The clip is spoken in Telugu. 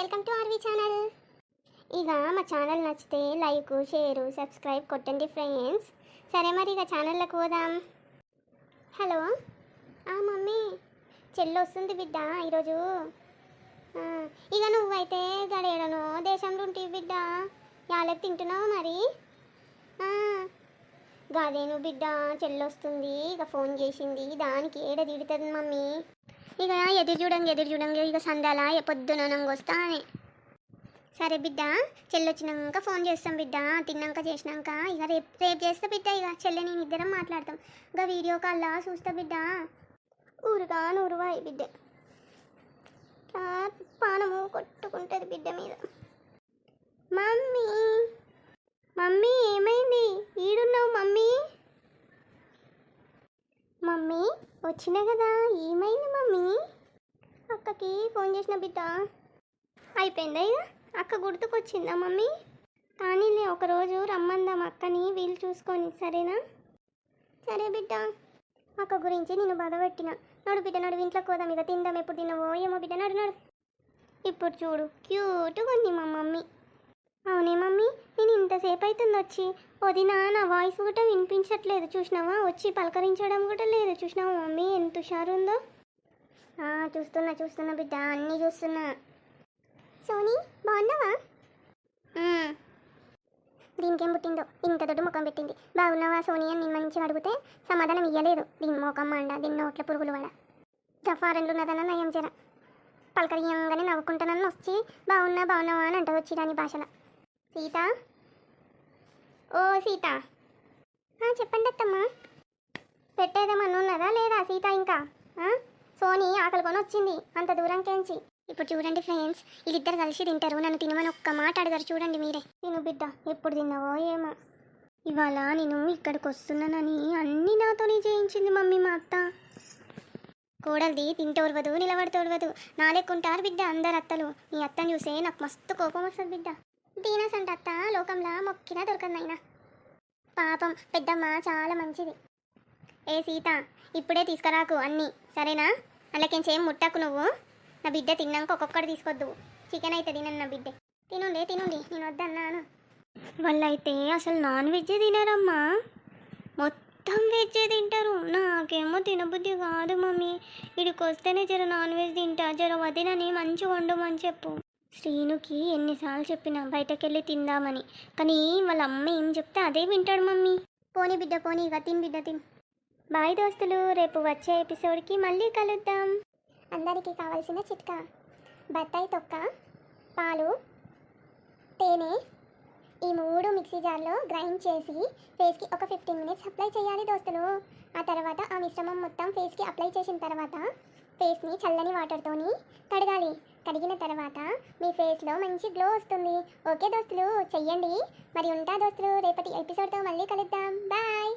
Welcome to RV channel. ఇక మా ఛానల్ నచ్చితే లైక్ షేర్ సబ్స్క్రైబ్ కొట్టండి ఫ్రెండ్స్. సరే మరి ఇక ఛానల్లోకి పోదాం. హలో. ఆ మమ్మీ. చెల్లి వస్తుంది బిడ్డ ఈరోజు. ఇక నువ్వైతే గడేడను దేశంలో ఉంటే బిడ్డ. యాలకు తింటున్నావు మరి? గాదేను బిడ్డ చెల్లొస్తుంది ఇక ఫోన్ చేసింది. దానికి ఏడ తిడుతుంది మమ్మీ? ఇక ఎదురు చూడంగా ఎదురు చూడంగా ఇక సందాల పొద్దున వస్తా అని సరే బిడ్డ చెల్లొచ్చినాక ఫోన్ చేస్తాం బిడ్డ తిన్నాక చేసినాక ఇక రేపు రేపు చేస్తా బిడ్డ ఇక చెల్లె నేను ఇద్దరం మాట్లాడతాం. ఇక వీడియో కాల్లా చూస్తా బిడ్డ. ఊరుగా నూరువాయి బిడ్డ. పానము కొట్టుకుంటుంది బిడ్డ మీద. మమ్మీ మమ్మీ ఏమైంది? ఈడున్నావు మమ్మీ? మమ్మీ వచ్చిన కదా ఏమైంది ఫోన్ చేసిన బిడ్డ. అయిపోయిందా ఇక? అక్క గుర్తుకొచ్చిందా మమ్మీ? కానీలే ఒకరోజు రమ్మందాం అక్కని వీలు చూసుకొని సరేనా? సరే బిడ్డ. అక్క గురించి నేను బాధపెట్టిన నడు బిడ్డ నడు ఇంట్లోకి పోదాం ఇక తిందాం ఎప్పుడు తినవో ఏమో బిడ్డ. నడు నడు. ఇప్పుడు చూడు క్యూట్గా ఉంది మా మమ్మీ. అవునే మమ్మీ నేను ఇంతసేపు అవుతుంది వచ్చి. వదినా నా వాయిస్ కూడా వినిపించట్లేదు చూసినావా? వచ్చి పలకరించడం కూడా లేదు చూసినావా మమ్మీ? ఎంత హుషారు ఉందో చూస్తున్నా చూస్తున్నా బిడ్డ అన్నీ చూస్తున్నా. సోనీ బాగున్నావా. దీనికేం పుట్టిందో? ఇంత దొడ్డు ముఖం పెట్టింది. బాగున్నావా సోనీ అని నేను మంచిగా అడిగితే సమాధానం ఇయ్యలేదు. దీని ముఖం మండ దీని నోట్ల పురుగులు వడ. జఫారెండ్లు ఉన్నదన్న నయం జర. పలకరియంగానే నవ్వుకుంటానని వచ్చి బాగున్నా బాగున్నావా అని అంటది వచ్చి దాని భాషలో. సీత? ఓ సీత. చెప్పండి అత్తమ్మా పెట్టేదేమన్నా ఉన్నదా లేదా సీత ఇంకా ఆ? సోనీ ఆకలి కొని వచ్చింది? అంత దూరం కేంచి? ఇప్పుడు చూడండి ఫ్రెండ్స్ వీళ్ళిద్దరు కలిసి తింటారు. నన్ను తినమని ఒక్క మాట అడగారు. చూడండి మీరే. నేను బిడ్డ ఎప్పుడు తిన్నావో ఏమో. ఇవాళ నేను ఇక్కడికి వస్తున్నానని అన్నీ నాతోనే చేయించింది మమ్మీ మా అత్త. కోడలిది తింటోడవదు నిలబడతోడవదు నిలబడితే నా లెక్కుంటారు బిడ్డ అందరు అత్తలు. నీ అత్తని చూసే నాకు మస్తు కోపం వస్తుంది బిడ్డ. దీనస్ అత్త లోకంలో మొక్కినా దొరకదు పాపం పెద్దమ్మ చాలా మంచిది. ఏ సీత ఇప్పుడే తీసుకురాకు అన్నీ. సరేనా? అలాకేం ముట్టకు నువ్వు. నా బిడ్డ తిన్నాక ఒక్కొక్కటి తీసుకొద్దు. చికెన్ అయితే తినను నా బిడ్డ. తినుండే తినుండి. నేను వద్దన్నాను. వాళ్ళైతే అసలు నాన్ వెజ్ తినరమ్మా. మొత్తం వెజ్ తింటారు. నాకేమో తినబుద్ధి కాదు మమ్మీ. ఇడికి వస్తేనే జర నాన్ వెజ్ తింటా. జర వదినని మంచి వండమని చెప్పు. శ్రీనుకి ఎన్నిసార్లు చెప్పినా బయటకెళ్ళి తిందామని. కానీ వాళ్ళ అమ్మ ఏం చెప్తే అదే వింటాడు మమ్మీ. పోనీ బిడ్డ పోనీ ఇక తిన్ బిడ్డ తిన్. బాయ్ దోస్తులు రేపు వచ్చే ఎపిసోడ్కి మళ్ళీ కలుద్దాం. అందరికీ కావాల్సిన చిట్కా. బత్తాయి తొక్క పాలు తేనె ఈ మూడు మిక్సీ జార్లో గ్రైండ్ చేసి ఫేస్కి ఒక ఫిఫ్టీన్ మినిట్స్ అప్లై చేయాలి దోస్తులు. ఆ తర్వాత ఆ మిశ్రమం మొత్తం ఫేస్కి అప్లై చేసిన తర్వాత ఫేస్ని చల్లని వాటర్తోని కడగాలి. కడిగిన తర్వాత మీ ఫేస్లో మంచి గ్లో వస్తుంది. ఓకే దోస్తులు చెయ్యండి. మరి ఉంటా దోస్తులు రేపటి ఎపిసోడ్తో మళ్ళీ కలుద్దాం. బాయ్!